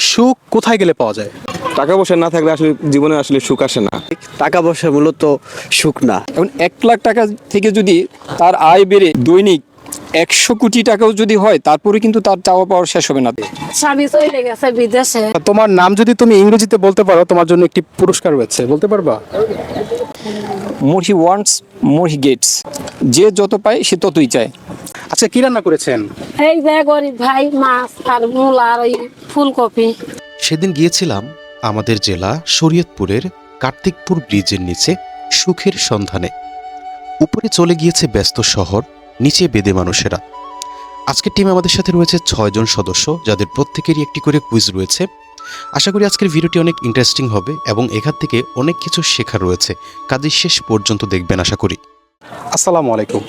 সুখ কোথায় গেলে পাওয়া যায়? টাকা পয়সা না থাকলে আসলে জীবনে আসলে সুখ আসে না। টাকা পয়সা মূলত সুখ না। এখন এক লাখ টাকা থেকে যদি তার আয় বেড়ে দৈনিক একশো কোটি টাকাও যদি হয় তারপরে কিন্তু তার চাওয়া পাওয়ার শেষ হবে না। স্বামী চলে গেছে বিদেশে। তোমার নাম যদি তুমি ইংরেজিতে বলতে পারো তোমার জন্য একটি পুরস্কার রয়েছে বলতে পারবা? More he wants more he gets. যে যত পায় সে ততই চায়। আচ্ছা কি রান্না করেছেন? এই যে গরিব ভাই মাছ আর মূলা আর ওই ফুলকপি। সেদিন গিয়েছিলাম আমাদের জেলা শরীয়তপুরের কার্তিকপুর ব্রিজের নিচে সুখের সন্ধানে। উপরে চলে গিয়েছে ব্যস্ত শহর নিচে বেদে মানুষেরা। আজকের টিম আমাদের সাথে রয়েছে ছয়জন সদস্য, যাদের প্রত্যেকেরই একটি করে কুইজ রয়েছে। আশা করি আজকের ভিডিওটি অনেক ইন্টারেস্টিং হবে এবং এখান থেকে অনেক কিছু শেখার রয়েছে। কাজের শেষ পর্যন্ত দেখবেন, আশা করি। আসসালামু আলাইকুম।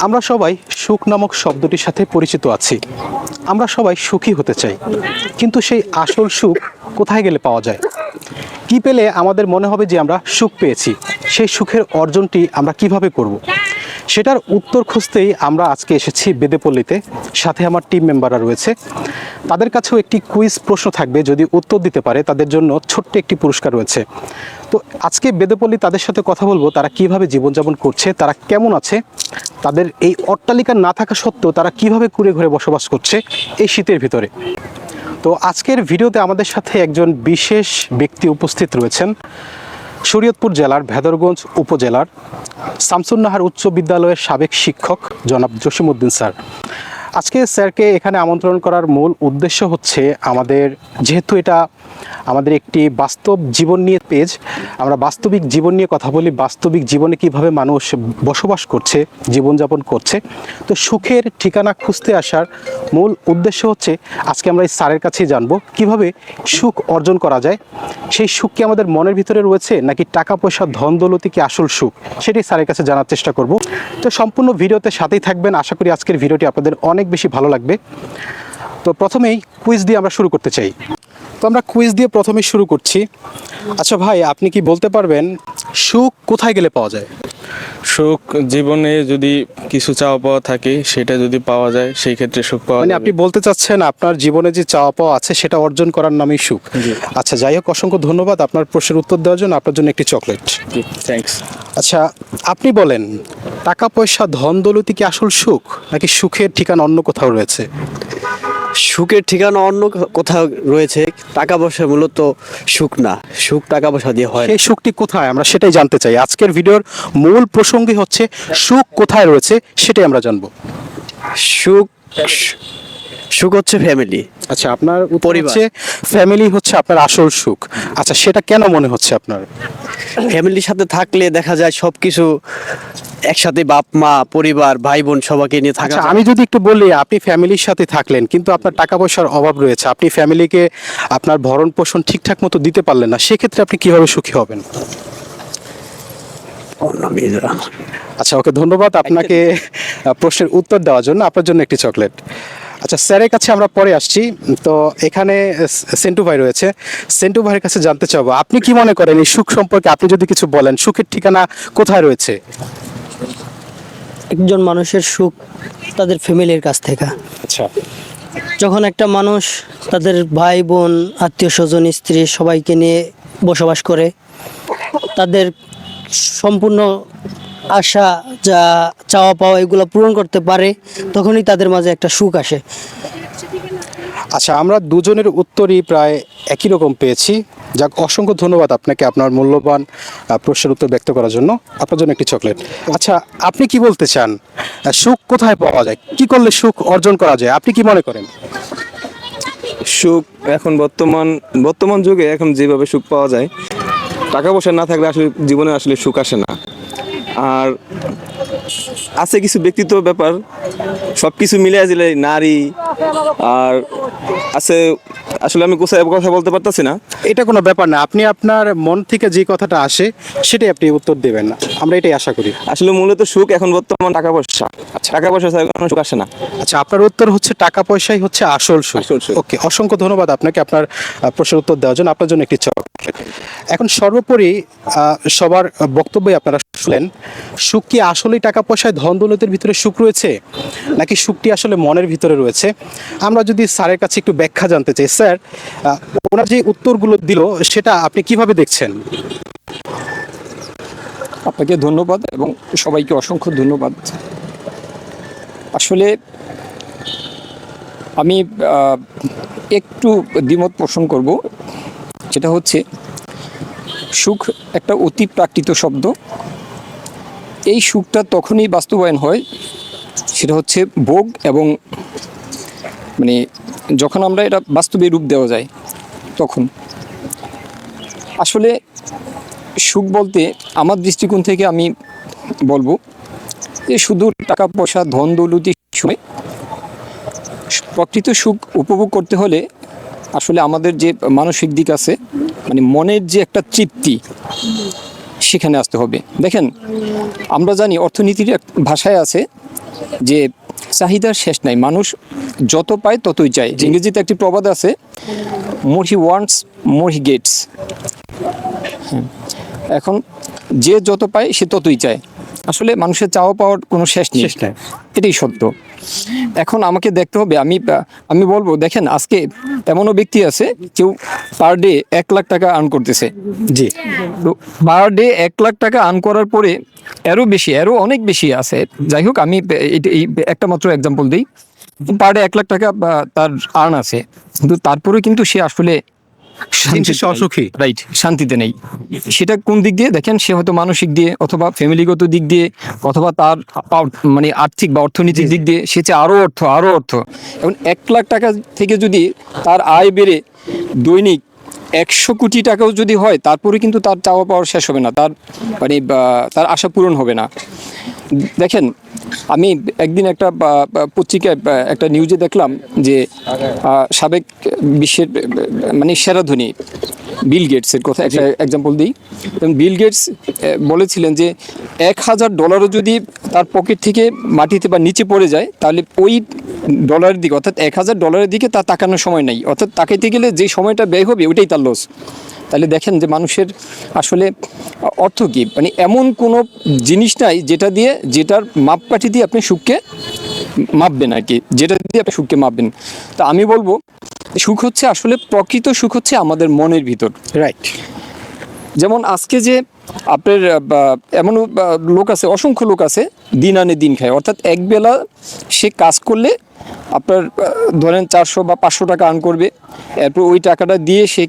আমরা সবাই সুখ নামক শব্দটির সাথে পরিচিত আছি। আমরা সবাই সুখী হতে চাই। কিন্তু সেই আসল সুখ কোথায় গেলে পাওয়া যায়? কি পেলে আমাদের মনে হবে যে আমরা সুখ পেয়েছি? সেই সুখের অর্জনটি আমরা কীভাবে করব। সেটার উত্তর খুঁজতেই আমরা আজকে এসেছি বেদেপল্লীতে। সাথে আমার টিম মেম্বাররা রয়েছে। তাদের কাছেও একটি কুইজ প্রশ্ন থাকবে, যদি উত্তর দিতে পারে, তাদের জন্য ছোট্ট একটি পুরস্কার রয়েছে। তো আজকে বেদেপল্লী তাদের সাথে কথা বলব, তারা কীভাবে জীবনযাপন করছে, তারা কেমন আছে, তাদের এই অট্টালিকা না থাকা সত্ত্বেও তারা কীভাবে কুড়ে ঘরে বসবাস করছে এই শীতের ভিতরে। তো আজকের ভিডিওতে আমাদের সাথে একজন বিশেষ ব্যক্তি উপস্থিত রয়েছেন। শরীয়তপুর জেলার ভেদরগঞ্জ উপজেলার সামসুন্নাহার উচ্চ বিদ্যালয়ের সাবেক শিক্ষক জনাব জসিমউদ্দিন স্যার। আজকে স্যারকে এখানে আমন্ত্রণ করার মূল উদ্দেশ্য হচ্ছে আমাদের, যেহেতু এটা আমাদের একটি বাস্তব জীবন নিয়ে পেজ, আমরা বাস্তবিক জীবন নিয়ে কথা বলি, বাস্তবিক জীবনে কীভাবে মানুষ বসবাস করছে, জীবনযাপন করছে, তো সুখের ঠিকানা খুঁজতে আসার মূল উদ্দেশ্য হচ্ছে আজকে আমরা এই স্যারের কাছেই জানব কীভাবে সুখ অর্জন করা যায়। সেই সুখ কি আমাদের মনের ভিতরে রয়েছে, নাকি টাকা পয়সা, ধন দৌলতি কি আসল সুখ? সেটাই স্যারের কাছে জানার চেষ্টা করব। তো সম্পূর্ণ ভিডিওতে সাথেই থাকবেন। আশা করি আজকের ভিডিওটি আপনাদের অনেক বেশি ভালো লাগবে। তো প্রথমেই কুইজ দিয়ে আমরা শুরু করতে চাই। আমরা কুইজ দিয়ে প্রথমেই শুরু করছি। আচ্ছা ভাই আপনি কি বলতে পারবেন সুখ কোথায় গেলে পাওয়া যায়? সুখ জীবনে যদি কিছু চাওয়া পাওয়া থাকে সেটা যদি পাওয়া যায় সেই ক্ষেত্রে সুখ পাওয়া মানে আপনি বলতে চাচ্ছেন আপনার জীবনে যে চাওয়া পাওয়া আছে সেটা অর্জন করার নামই সুখ। আচ্ছা যাই হোক অসংখ্য ধন্যবাদ আপনার প্রশ্নের উত্তর দেওয়ার জন্য আপনার জন্য একটি চকলেট। জি থ্যাঙ্কস আচ্ছা আপনি বলেন টাকা পয়সা ধন দৌলতি কি আসল সুখ? নাকি সুখের ঠিকানা অন্য কোথাও রয়েছে? সুখের ঠিকানা অন্য কোথাও রয়েছে টাকা পয়সা মূলত সুখ না। সুখ টাকা পয়সা দিয়ে হয় সেই সুখটি কোথায়? আমরা সেটাই জানতে চাই। আজকের ভিডিওর মূল প্রসঙ্গই হচ্ছে সুখ কোথায় রয়েছে সেটাই আমরা জানব। সুখ সুখ হচ্ছে ফ্যামিলি আচ্ছা আপনার পরিবার। ফ্যামিলি হচ্ছে আপনার আসল সুখ। আচ্ছা সেটা কেন মনে হচ্ছে আপনার? ফ্যামিলির সাথে থাকলে দেখা যায় সব কিছু একসাথে বাপ মা পরিবার ভাই বোন সবাইকে নিয়ে থাকা আচ্ছা আমি যদি একটু বলি আপনি ফ্যামিলির সাথে থাকলেন কিন্তু আপনার টাকা পয়সার অভাব রয়েছে আপনি ফ্যামিলিকে আপনার ভরণ পোষণ ঠিকঠাক মতো দিতে পারলেন না সেক্ষেত্রে আপনি কীভাবে সুখী হবেন? আচ্ছা ওকে ধন্যবাদ আপনাকে প্রশ্নের উত্তর দেওয়ার জন্য আপনার জন্য একটি চকলেট। আচ্ছা স্যারের কাছে আমরা পরে আসছি। তো এখানে সেন্টু ভাই রয়েছে। সেন্টু ভাইয়ের কাছে জানতে চাবো আপনি কি মনে করেন এই সুখ সম্পর্কে আপনি যদি কিছু বলেন সুখের ঠিকানা কোথায় রয়েছে? একজন মানুষের সুখ তাদের ফ্যামিলির কাছ থেকে। আচ্ছা। যখন একটা মানুষ তাদের ভাই বোন আত্মীয় স্বজন স্ত্রী সবাইকে নিয়ে বসবাস করে তাদের সম্পূর্ণ আশা যা চাওয়া পাওয়া এগুলো পূরণ করতে পারে তখনই তাদের মাঝে একটা সুখ আসে। আচ্ছা আমরা দুজনের উত্তরই প্রায় একই রকম পেয়েছি। যাক অসংখ্য ধন্যবাদ আপনাকে আপনার মূল্যবান প্রশ্নের উত্তর ব্যক্ত করার জন্য। আপনার জন্য একটি চকলেট। আচ্ছা আপনি কি বলতে চান? সুখ কোথায় পাওয়া যায়? কি করলে সুখ অর্জন করা যায়? আপনি কি মনে করেন? সুখ এখন বর্তমান বর্তমান যুগে এখন যেভাবে সুখ পাওয়া যায় টাকা পয়সা না থাকলে আসলে জীবনে আসলে সুখ আসে না। আর আছে কিছু ব্যক্তিত্ব ব্যাপার সব কিছু মিলে দিলে নারী আর আছে আসলে আমি কোথায় কথা বলতে পারতাছি না। এটা কোনো ব্যাপার না আপনি আপনার মন থেকে যে কথাটা আসে সেটাই আপনি উত্তর দেবেন। না আমরা এটাই আশা করি। আসলে মূলত সুখ এখন বর্তমান টাকা পয়সা। টাকা পয়সা ছাড়া কোনো সুখ আসে না। আচ্ছা আপনার উত্তর হচ্ছে টাকা পয়সাই হচ্ছে আসল সুখ। ওকে অসংখ্য ধন্যবাদ আপনাকে আপনার প্রশ্নের উত্তর দেওয়ার জন্য। আপনার জন্য একটি চকলেট এখন সর্বোপরি সবার বক্তব্যই আপনারা শুনলেন। সুখ কি আসলেই টাকা পয়সায় ধন দৌলতের ভিতরে সুখ রয়েছে, নাকি সুখটি আসলে মনের ভিতরে রয়েছে? আমরা যদি স্যারের কাছে একটু ব্যাখ্যা জানতে চাই। স্যার ওনার যে উত্তরগুলো দিল, সেটা আপনি কীভাবে দেখছেন? আপনাকে ধন্যবাদ এবং সবাইকে অসংখ্য ধন্যবাদ। আসলে আমি একটু দ্বিমত পোষণ করব। যেটা হচ্ছে, সুখ একটা অতি প্রাকৃত শব্দ। এই সুখটা তখনই বাস্তবায়ন হয়, সেটা হচ্ছে ভোগ এবং মানে যখন আমরা এটা বাস্তবে রূপ দেওয়া যায়, তখন। আসলে সুখ বলতে আমার দৃষ্টিকোণ থেকে আমি বলব যে শুধু টাকা পয়সা, ধন, দৌলতি সময় প্রকৃত সুখ উপভোগ করতে হলে আসলে আমাদের যে মানসিক দিক আছে মানে মনের যে একটা তৃপ্তি সেখানে আসতে হবে। দেখেন আমরা জানি অর্থনীতির এক ভাষায় আছে যে চাহিদার শেষ নাই মানুষ যত পায় ততই চায়। ইংরেজিতে একটি প্রবাদ আছে মোর he wants more he Gates এখন যে যত পায় সে ততই চায়। আসলে মানুষের চাওয়া পাওয়ার কোনো শেষ নেই। শেষ নেই। এটাই সত্য। এখন আমাকে দেখতে হবে। আমি আমি বলব দেখেন আজকে এমনও ব্যক্তি আছে কেউ পার ডে এক লাখ টাকা আর্ন করতেছে। জি। তো পার ডে এক লাখ টাকা আর্ন করার পরে এরও বেশি এরও অনেক বেশি আছে। যাই হোক আমি এই একটা মাত্র এক্সাম্পল দিই। পার ডে এক লাখ টাকা তার আর্ন আছে। কিন্তু তারপরেও কিন্তু সে আসলে অসুখী। রাইট শান্তিতে নেই। সেটা কোন দিক দিয়ে? দেখেন সে হয়তো মানসিক দিয়ে অথবা ফ্যামিলিগত দিক দিয়ে অথবা তার মানে আর্থিক বা অর্থনৈতিক দিক দিয়ে সে চায় আরও অর্থ আরও অর্থ। এখন এক লাখ টাকা থেকে যদি তার আয় বেড়ে দৈনিক একশো কোটি টাকাও যদি হয় তারপরে কিন্তু তার চাওয়া পাওয়ার শেষ হবে না। তার মানে তার আশা পূরণ হবে না। দেখেন আমি একদিন একটা পত্রিকায় একটা নিউজে দেখলাম যে সাবেক বিশ্বের মানে সেরা ধনী বিল গেটসের কথা একটা এক্সাম্পল দিই। এবং বিল গেটস বলেছিলেন যে এক হাজার ডলারও যদি তার পকেট থেকে মাটিতে বা নিচে পড়ে যায় তাহলে ওই ডলারের দিকে অর্থাৎ এক হাজার ডলারের দিকে তার তাকানোর সময় নেই। অর্থাৎ তাকাইতে গেলে যে সময়টা ব্যয় হবে ওইটাই তার লস তাহলে দেখেন যে মানুষের আসলে অর্থ কী? মানে এমন কোনো জিনিস নাই যেটা দিয়ে যেটার মাপকাঠি দিয়ে আপনি সুখকে মাপবেন আর কি যেটা দিয়ে আপনি সুখকে মাপবেন। তা আমি বলব সুখ হচ্ছে আসলে প্রকৃত সুখ হচ্ছে আমাদের মনের ভিতর। রাইট যেমন আজকে যে আপনার এমন লোক আছে, অসংখ্য লোক আছে, দিন আনে দিন খায়। অর্থাৎ একবেলা সে কাজ করলে আপনার ধরেন চারশো বা পাঁচশো টাকা আর্ন করবে। এরপর ওই টাকাটা দিয়ে সে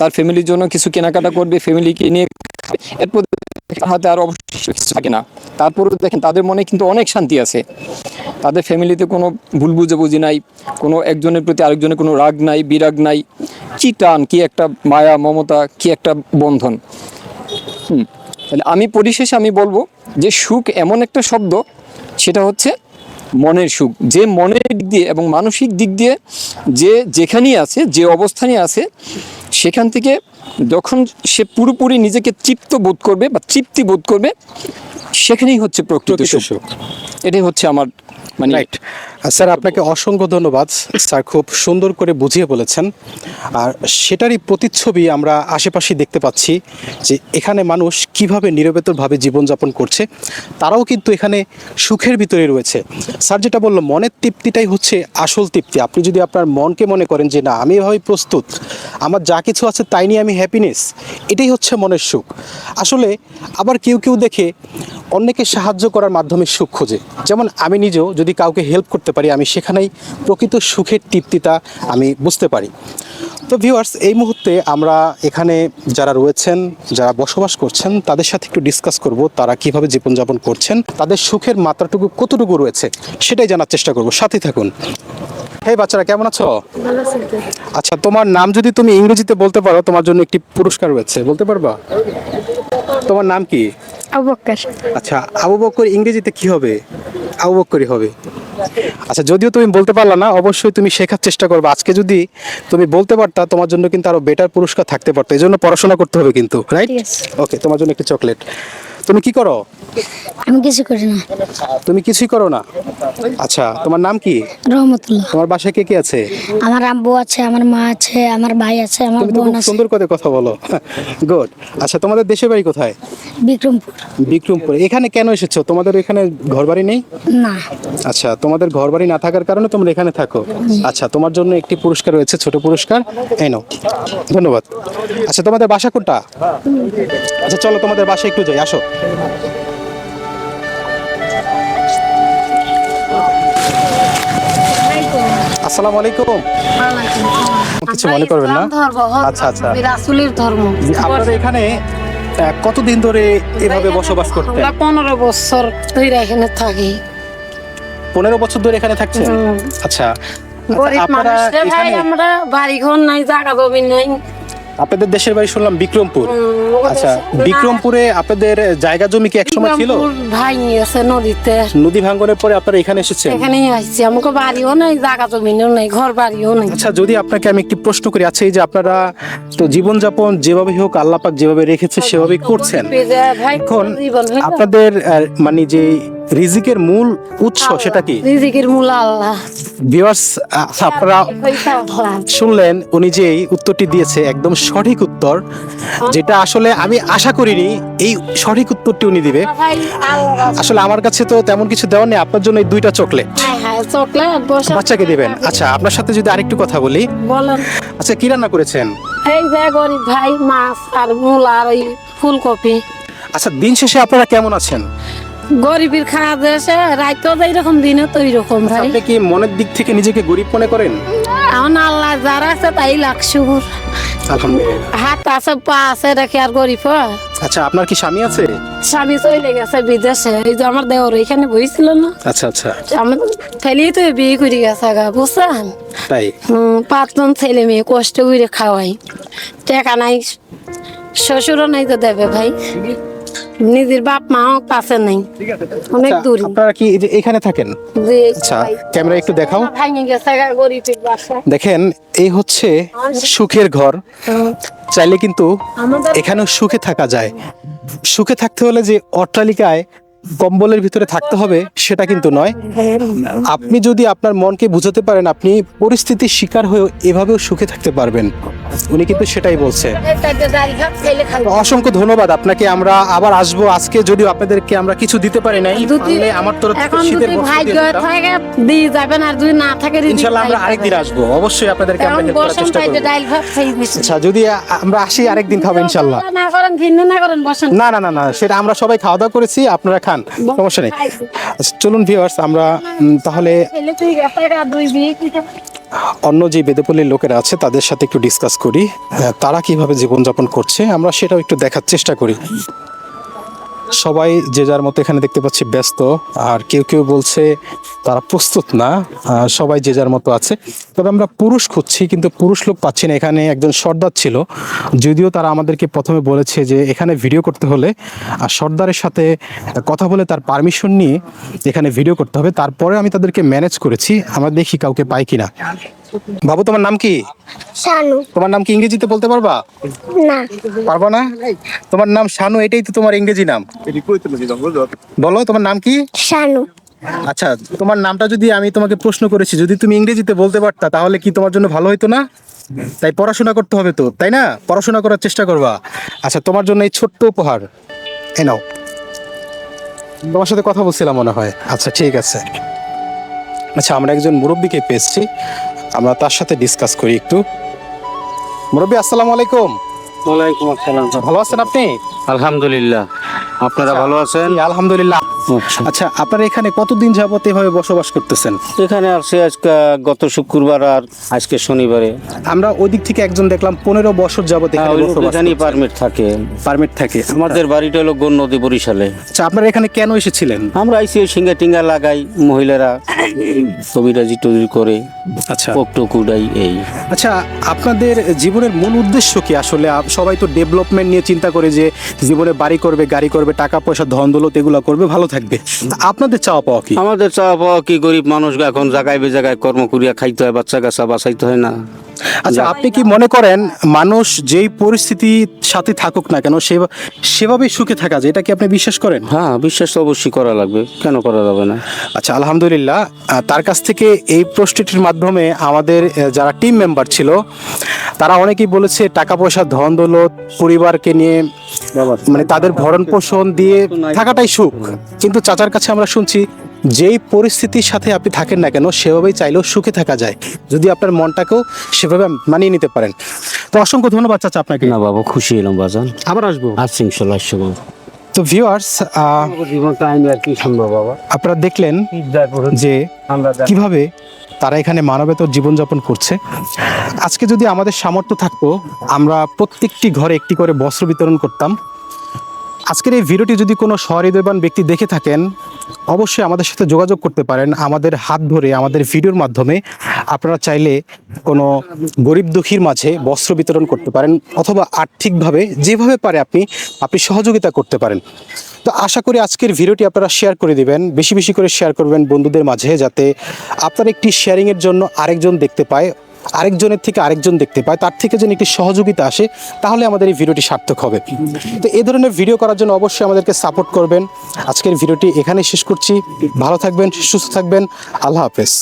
তার ফ্যামিলির জন্য কিছু কেনাকাটা করবে ফ্যামিলিকে নিয়ে এরপর হাতে আর অবশ্যই কিছু থাকে না। তারপরে দেখেন, তাদের মনে কিন্তু অনেক শান্তি আছে। তাদের ফ্যামিলিতে কোনো ভুল বুঝাবুঝি নাই, কোনো একজনের প্রতি আরেকজনের কোনো রাগ নাই, বিরাগ নাই। কি টান, কি একটা মায়া, মমতা, কি একটা বন্ধন। তাহলে আমি পরিশেষে আমি বলব যে সুখ এমন একটা শব্দ সেটা হচ্ছে মনের সুখ। যে মনের দিক দিয়ে এবং মানসিক দিক দিয়ে যে যেখানেই আছে যে অবস্থানে আছে সেখান থেকে যখন সে পুরোপুরি নিজেকে তৃপ্ত বোধ করবে বা তৃপ্তি বোধ করবে সেখানেই হচ্ছে প্রকৃত সুখ। এটাই হচ্ছে আমার মানে স্যার, আপনাকে অসংখ্য ধন্যবাদ। স্যার, খুব সুন্দর করে বুঝিয়ে বলেছেন। আর সেটারই প্রতিচ্ছবি আমরা আশেপাশে দেখতে পাচ্ছি যে এখানে মানুষ কীভাবে নিরবেতরভাবে জীবনযাপন করছে, তারাও কিন্তু এখানে সুখের ভিতরে রয়েছে। স্যার, যেটা বলল, মনের তৃপ্তিটাই হচ্ছে আসল তৃপ্তি। আপনি যদি আপনার মনকে মনে করেন যে, না, আমি এভাবে প্রস্তুত, আমার যা কিছু আছে তাই নিয়ে আমি হ্যাপিনেস এটাই হচ্ছে মনের সুখ। আসলে আবার কেউ কেউ দেখে অন্যকে সাহায্য করার মাধ্যমে সুখ খোঁজে। যেমন আমি নিজেও যদি কাউকে হেল্প করতে পারি আমি সেখানেই প্রকৃত সুখের তৃপ্তিটা আমি বুঝতে পারি। তো ভিউয়ার্স এই মুহূর্তে আমরা এখানে যারা রয়েছেন যারা বসবাস করছেন তাদের সাথে একটু ডিসকাস করব তারা কীভাবে জীবনযাপন করছেন তাদের সুখের মাত্রাটুকু কতটুকু রয়েছে সেটাই জানার চেষ্টা করব। সাথে থাকুন। হেই বাচ্চারা কেমন আছো। আচ্ছা তোমার নাম যদি তুমি ইংরেজিতে বলতে পারো তোমার জন্য একটি পুরস্কার রয়েছে বলতে পারবা? তোমার নাম কি? আবু বক্কর। আচ্ছা আবু বকর ইংরেজিতে কি হবে? আবু বকরই হবে। আচ্ছা যদিও তুমি বলতে পারলা না অবশ্যই তুমি শেখার চেষ্টা করবে। আজকে যদি তুমি বলতে পারতা তোমার জন্য কিন্তু আরও বেটার পুরস্কার থাকতে পারতো। এই জন্য পড়াশোনা করতে হবে কিন্তু রাইট ওকে তোমার জন্য একটি চকলেট তুমি কি করো? আমি কিছু করি না। তুমি কিছুই করো না? আচ্ছা তোমার নাম কি? রহমতুল্লাহ। তোমার বাসায় কে কে আছে? আমার আব্বু আছে আমার মা আছে আমার ভাই আছে আমার বোন আছে। সুন্দর করে কথা বলো। গুড আচ্ছা তোমাদের দেশের বাড়ি কোথায়? বিক্রমপুর। বিক্রমপুর। এখানে কেন এসেছ? তোমাদের এখানে ঘরবাড়ি নেই? না। আচ্ছা তোমাদের ঘর বাড়ি না থাকার কারণে তোমরা এখানে থাকো। আচ্ছা তোমার জন্য একটি পুরস্কার রয়েছে ছোট পুরস্কার। এই নাও। ধন্যবাদ। আচ্ছা তোমাদের বাসা কোনটা? আচ্ছা চলো তোমাদের বাসা একটু যাই আসো। আসসালামু আলাইকুম। কিছু মনে করবেন না? আচ্ছা আচ্ছা। রাসুলের ধর্ম। আপনারা এখানে কতদিন ধরে এভাবে বসবাস করতেন? আমরা পনেরো বছর ধরে এখানে থাকি। পনেরো বছর ধরে এখানে থাকছেন? আচ্ছা। গরিব আপনারা মানুষ ভাই আমরা বাড়ি ঘর নাই জায়গা জমি নাই। আপনাদের দেশের বাড়ি শুনলাম বিক্রমপুর। আচ্ছা বিক্রমপুরে আপনাদের জায়গা জমি কি একসময় ছিল? ভাই আছে নদীতে। নদী ভাঙ্গনের পরে আপনারা এখানে এসেছেন? এখানেই আসছি আমাকে বাড়িও নাই জায়গা জমিও নাই ঘর বাড়িও নাই। আচ্ছা যদি আপনাকে আমি একটি প্রশ্ন করি আচ্ছা এই যে আপনারা তো জীবনযাপন যেভাবে হোক আল্লাহ পাক যেভাবে রেখেছে সেভাবেই করছেন। এখন আপনাদের মানে যে রিজিকের মূল উৎস সেটা কি রিজিকের মূল আল্লাহ। ভিউয়ার্স আপনারা শুনলেন উনি যে এই উত্তরটি দিয়েছে একদম সঠিক উত্তর যেটা আসলে আমি আশা করিনি এই সঠিক উত্তরটি উনি দিবে। আসলে আমার কাছে তো তেমন কিছু দেওয়ার নেই আপনার জন্য এই দুইটা চকলেট। হ্যাঁ হ্যাঁ চকলেট বসে বাচ্চাকে দিবেন। আচ্ছা আপনার সাথে যদি আরেকটু কথা বলি। বলেন। আচ্ছা কি রান্না করেছেন? এই যে গরিব ভাই মাছ আর মূলা আর ফুলকপি। আচ্ছা দিন শেষে আপনারা কেমন আছেন? গরিবের খাওয়া দেশে রাইতো যে এরকম দিনে তো এরকম ভাই। আপনি কি মনের দিক থেকে নিজেকে গরিব মনে করেন? এখন আল্লাহ যারা আছে তাই লাগশুর আলহামদুলিল্লাহ। হাত আছে পা আছে রেখে আর গরিব আচ্ছা আপনার কি স্বামী আছে? স্বামী চলে গেছে বিদেশে এই যে আমার দেওর এখানে বইছিল না? আচ্ছা আচ্ছা। আমি ফেলি তো বিয়ে করে গেছে গা বুঝছেন? তাই? হুম, পাঁচজন ছেলে মেয়ে কষ্ট করে খাওয়াই। টাকা নাই শ্বশুরও নাই তো দেবে ভাই। নিজের বাপ মাও পাশে নেই। অনেক আচ্ছা, দূর। আপনারা কি এখানে থাকেন? আচ্ছা ক্যামেরা একটু দেখাও। দেখেন এই হচ্ছে সুখের ঘর। চাইলে কিন্তু এখানে এখানেও সুখে থাকা যায়। সুখে থাকতে হলে যে অট্টালিকায় কম্বলের ভিতরে থাকতে হবে সেটা কিন্তু নয়। আপনি যদি আপনার মনকে বুঝাতে পারেন আপনি পরিস্থিতির শিকার হয়েও এভাবেও সুখে থাকতে পারবেন। উনি কিন্তু সেটাই বলছে। অসংখ্য ধন্যবাদ। আপনাকে আমরা আবার আসব আজকে যদিও আপনাদেরকে আমরা কিছু দিতে পারি নাই আমার তরফ থেকে শীতের দিয়ে দিতাম। থাকে দিয়ে যাবেন আর যদি না থাকে রিজিক আমরা আরেকদিন। আসব। অবশ্যই আপনাদেরকে আমরা হেল্প করার চেষ্টা করব। আচ্ছা যদি আমরা আসি আরেকদিন খাব ইনশাল্লাহ। না করেন ভিন্ন না করেন বসেন না না না না সেটা আমরা সবাই খাওয়া দাওয়া করেছি আপনারা খান সমস্যা নেই। আচ্ছা, চলুন ভিউয়ার্স আমরা তাহলে অন্য যে বেদপল্লীর লোকেরা আছে তাদের সাথে একটু ডিসকাস করি তারা কীভাবে জীবনযাপন করছে আমরা সেটাও একটু দেখার চেষ্টা করি। সবাই যে যার মতো এখানে দেখতে পাচ্ছি ব্যস্ত, আর কেউ কেউ বলছে তারা প্রস্তুত না সবাই যে যার মতো আছে। তবে আমরা পুরুষ খুঁজছি, কিন্তু পুরুষ লোক পাচ্ছি না। এখানে একজন সর্দার ছিল, যদিও তারা আমাদেরকে প্রথমে বলেছে যে এখানে ভিডিও করতে হলে, আর সর্দারের সাথে কথা বলে তার পারমিশন নিয়ে এখানে ভিডিও করতে হবে। তারপরে আমি তাদেরকে ম্যানেজ করেছি, আমরা দেখি কাউকে পাই কিনা। বাবু তোমার নাম কি? শানু। তোমার নাম কি ইংরেজিতে বলতে পারবা? না। পারবা না? তোমার নাম শানু এটাই তো তোমার ইংরেজি নাম। বলো তোমার নাম কি? শানু। আচ্ছা তোমার নামটা যদি আমি তোমাকে প্রশ্ন করেছি যদি তুমি ইংরেজিতে বলতে পারতা তাহলে কি তোমার জন্য ভালো হতো না? তাই পড়াশোনা করতে হবে তো তাই না? পড়াশোনা করার চেষ্টা করবা। আচ্ছা তোমার জন্য এই ছোট্ট উপহার। এ নাও। তোমার সাথে কথা বলছিলাম মনে হয়। আচ্ছা ঠিক আছে। আচ্ছা আমরা একজন মুরব্বীকে পেয়েছি। আমরা তার সাথে ডিসকাস করি একটু। মুরব্বী আসসালামু আলাইকুম। ওয়ালাইকুম আসসালাম। ভালো আছেন আপনি? আলহামদুলিল্লাহ। আপনারা ভালো আছেন? আলহামদুলিল্লাহ। আচ্ছা। আপনারা এখানে কতদিন যাবত এভাবে বসবাস করতেছেন? এখানে আসছে আজকে গত শুক্রবার আর আজকে শনিবারে। আমরা ওই দিক থেকে একজন দেখলাম পনেরো বছর যাবত হ্যাঁ, এখানে পারমিট থাকে। পারমিট থাকে। আমাদের বাড়িটা হলো গোন নদী বরিশালে। আচ্ছা আপনারা এখানে কেন এসেছিলেন? আমরা আইসি ওই সিঙ্গা টিঙ্গা লাগাই মহিলারা কবিরাজি টবির করে আচ্ছা। এই। আচ্ছা আপনাদের জীবনের মূল উদ্দেশ্য কি আসলে? সবাই তো ডেভেলপমেন্ট নিয়ে চিন্তা করে যে জীবনে বাড়ি করবে, গাড়ি করবে, টাকা পয়সা, ধন দৌলত এগুলো করবে, ভালো থাকবে। আপনাদের চাওয়া পাওয়া কি? আমাদের চাওয়া পাওয়া কি? গরিব মানুষ এখন জায়গায় বে জায়গায় কর্ম করিয়া খাইতে হয়, বাচ্চা কাচ্চা বাঁচাইতে হয় না। আচ্ছা আপনি কি মনে করেন মানুষ যেই পরিস্থিতির সাথে থাকুক না কেন সে সেভাবেই সুখে থাকা যায় এটা কি আপনি বিশ্বাস করেন হ্যাঁ বিশ্বাস তো অবশ্যই করা লাগবে কেন করা যাবে না আচ্ছা আলহামদুলিল্লাহ তার কাছ থেকে এই প্রশ্নটির মাধ্যমে আমাদের যারা টিম মেম্বার ছিল তারা অনেকেই বলেছে টাকা পয়সা ধন দৌলত পরিবারকে নিয়ে মানে তাদের ভরণ পোষণ দিয়ে থাকাটাই সুখ কিন্তু চাচার কাছে আমরা শুনছি যেই পরিস্থিতির সাথে আপনি থাকেন না কেন সেভাবেই চাইলেও সুখে থাকা যায়। যদি আপনার মনটাকেও সেভাবে মানিয়ে নিতে পারেন। তো অসংখ্য ধন্যবাদ চাচা আপনাকে। না বাবা খুশি হলাম বাজান। আবার আসব? আর ইনশাল্লাহ আসব তো ভিউয়ার্স আপনারা দেখলেন যে কীভাবে তারা এখানে মানবেতর জীবনযাপন করছে। আজকে যদি আমাদের সামর্থ্য থাকতো আমরা প্রত্যেকটি ঘরে একটি করে বস্ত্র বিতরণ করতাম। আজকের এই ভিডিওটি যদি কোনো সহৃদয়বান ব্যক্তি দেখে থাকেন অবশ্যই আমাদের সাথে যোগাযোগ করতে পারেন। আমাদের হাত ধরে, আমাদের ভিডিওর মাধ্যমে আপনারা চাইলে কোনো গরিব দুঃখীর মাঝে বস্ত্র বিতরণ করতে পারেন অথবা আর্থিকভাবে যেভাবে পারে আপনি আপনি সহযোগিতা করতে পারেন। তো আশা করি আজকের ভিডিওটি আপনারা শেয়ার করে দিবেন, বেশি বেশি করে শেয়ার করবেন বন্ধুদের মাঝে যাতে আপনার একটি শেয়ারিংয়ের জন্য আরেকজন দেখতে পায়। আরেকজনের থেকে আরেকজন দেখতে পায়, তার থেকে যেন একটি সহযোগিতা আসে, তাহলে আমাদের এই ভিডিওটি সার্থক হবে। তো এ ধরনের ভিডিও করার জন্য অবশ্যই আমাদেরকে সাপোর্ট করবেন। আজকের ভিডিওটি এখানে শেষ করছি। ভালো থাকবেন, সুস্থ থাকবেন। আল্লাহ হাফেজ।